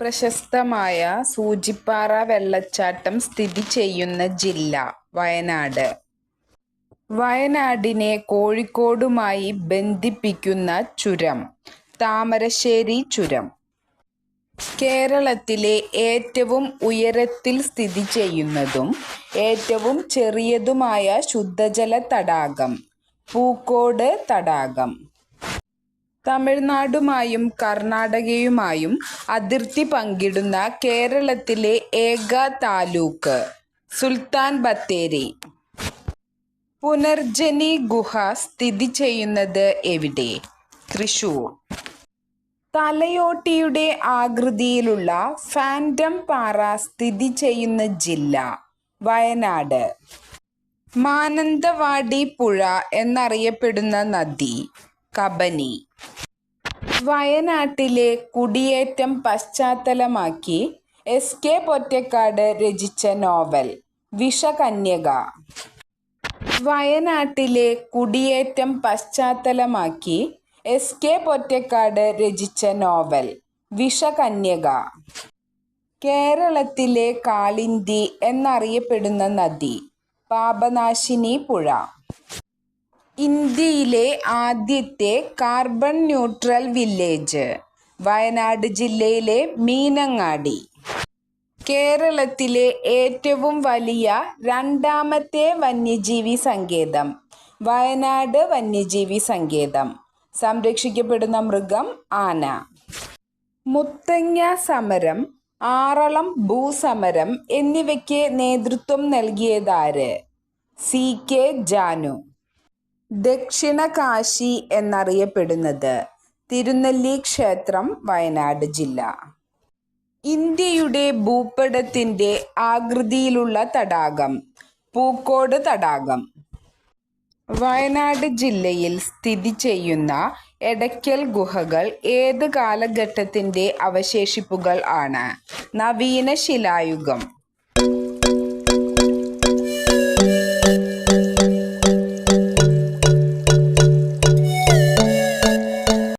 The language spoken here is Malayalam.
പ്രശസ്തമായ സൂചിപ്പാറ വെള്ളച്ചാട്ടം സ്ഥിതി ചെയ്യുന്ന ജില്ല വയനാട്. വയനാടിനെ കോഴിക്കോടുമായി ബന്ധിപ്പിക്കുന്ന ചുരം താമരശ്ശേരി ചുരം. കേരളത്തിലെ ഏറ്റവും ഉയരത്തിൽ സ്ഥിതി ചെയ്യുന്നതും ഏറ്റവും ചെറിയതുമായ ശുദ്ധജല തടാകം പൂക്കോട് തടാകം. തമിഴ്നാടുമായും കർണാടകയുമായും അതിർത്തി പങ്കിടുന്ന കേരളത്തിലെ ഏക താലൂക്ക് സുൽത്താൻ ബത്തേരി. പുനർജനി ഗുഹ സ്ഥിതി ചെയ്യുന്നത് എവിടെ? തൃശൂർ. തലയോട്ടിയുടെ ആകൃതിയിലുള്ള ഫാൻഡം പാറ സ്ഥിതി ചെയ്യുന്ന ജില്ല വയനാട്. മാനന്തവാടി പുഴ എന്നറിയപ്പെടുന്ന നദി കബനി. വയനാട്ടിലെ കുടിയേറ്റം പശ്ചാത്തലമാക്കി എസ് കെ പൊറ്റക്കാട് രചിച്ച നോവൽ വിഷകന്യക. വയനാട്ടിലെ കുടിയേറ്റം പശ്ചാത്തലമാക്കി എസ് കെ പൊറ്റക്കാട് രചിച്ച നോവൽ വിഷകന്യക. കേരളത്തിലെ കാളിന്തി എന്നറിയപ്പെടുന്ന നദി പാപനാശിനി പുഴ. ഇന്ത്യയിലെ ആദ്യത്തെ കാർബൺ ന്യൂട്രൽ വില്ലേജ് വയനാട് ജില്ലയിലെ മീനങ്ങാടി. കേരളത്തിലെ ഏറ്റവും വലിയ രണ്ടാമത്തെ വന്യജീവി സങ്കേതം വയനാട് വന്യജീവി സങ്കേതം. സംരക്ഷിക്കപ്പെടുന്ന മൃഗം ആന. മുത്തങ്ങ സമരം ആറളം ഭൂസമരം എന്നിവയ്ക്ക് നേതൃത്വം നൽകിയതാര്? C K Janu. ദക്ഷിണ കാശി എന്നറിയപ്പെടുന്നത് തിരുനെല്ലി ക്ഷേത്രം വയനാട് ജില്ല. ഇന്ത്യയുടെ ഭൂപടത്തിന്റെ ആകൃതിയിലുള്ള തടാകം പൂക്കോട് തടാകം. വയനാട് ജില്ലയിൽ സ്ഥിതി ചെയ്യുന്ന എടയ്ക്കൽ ഗുഹകൾ ഏത് കാലഘട്ടത്തിന്റെ അവശേഷിപ്പുകൾ ആണ്? നവീന ശിലായുഗം.